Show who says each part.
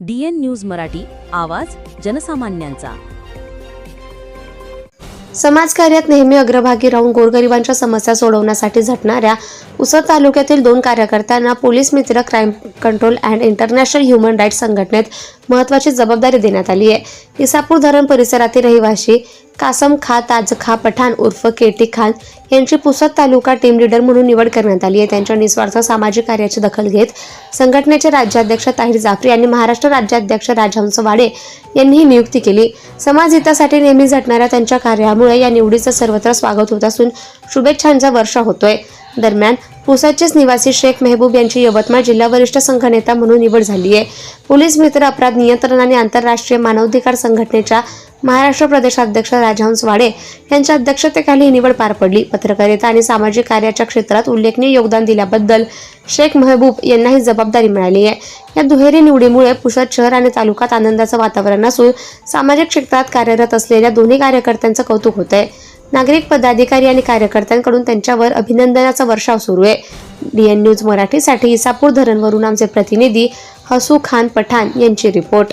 Speaker 1: DN news Marathi आवाज जनसामान्यांचा.
Speaker 2: समाजकार्यात नेहमी अग्रभागी राहून गोरगरिबांच्या समस्या सोडवण्यासाठी झटणाऱ्या उसर तालुक्यातील दोन कार्यकर्त्यांना पोलीस मित्र crime control and international human rights संघटनेत महत्वाची जबाबदारी देण्यात आली आहे. इसापूर धरण परिसरातील रहिवासी कासम खा ताजखा पठाण उर्फ केटी खान यांची पुसद तालुका टीम लीडर म्हणून निवड करण्यात आली आहे. त्यांच्या निस्वार्थ सामाजिक कार्याची दखल घेत संघटनेचे राज्याध्यक्ष ताहिर जाफरी यांनी महाराष्ट्र राज्याध्यक्ष राजहंस वाडे यांनी ही नियुक्ती केली. समाज हितासाठी नेहमी झटणाऱ्या त्यांच्या कार्यामुळे या निवडीचं सर्वत्र स्वागत होत असून शुभेच्छांचा वर्षा होतोय. दरम्यान पुसाचेच निवासी शेख मेहबूब यांची यवतमाळ जिल्हा वरिष्ठ संघनेता म्हणून निवड झाली आहे. पोलीस मित्र अपराध नियंत्रण आणि आंतरराष्ट्रीय मानवाधिकार संघटनेच्या महाराष्ट्र प्रदेशाध्यक्ष राजहंस वाडे यांच्या अध्यक्षतेखाली ही निवड पार पडली. पत्रकारिता आणि सामाजिक कार्याच्या क्षेत्रात उल्लेखनीय योगदान दिल्याबद्दल शेख महबूब यांना ही जबाबदारी मिळाली आहे. या दुहेरी निवडीमुळे पुसद शहर आणि तालुक्यात आनंदाचं वातावरण असून सामाजिक क्षेत्रात कार्यरत असलेल्या दोन्ही कार्यकर्त्यांचं कौतुक होत आहे. नागरिक पदाधिकारी आणि कार्यकर्त्यांकडून त्यांच्यावर अभिनंदनाचा वर्षाव सुरू आहे. डीएन न्यूज मराठीसाठी इसापूर धरणवरून आमचे प्रतिनिधी हसू खान पठाण यांची रिपोर्ट.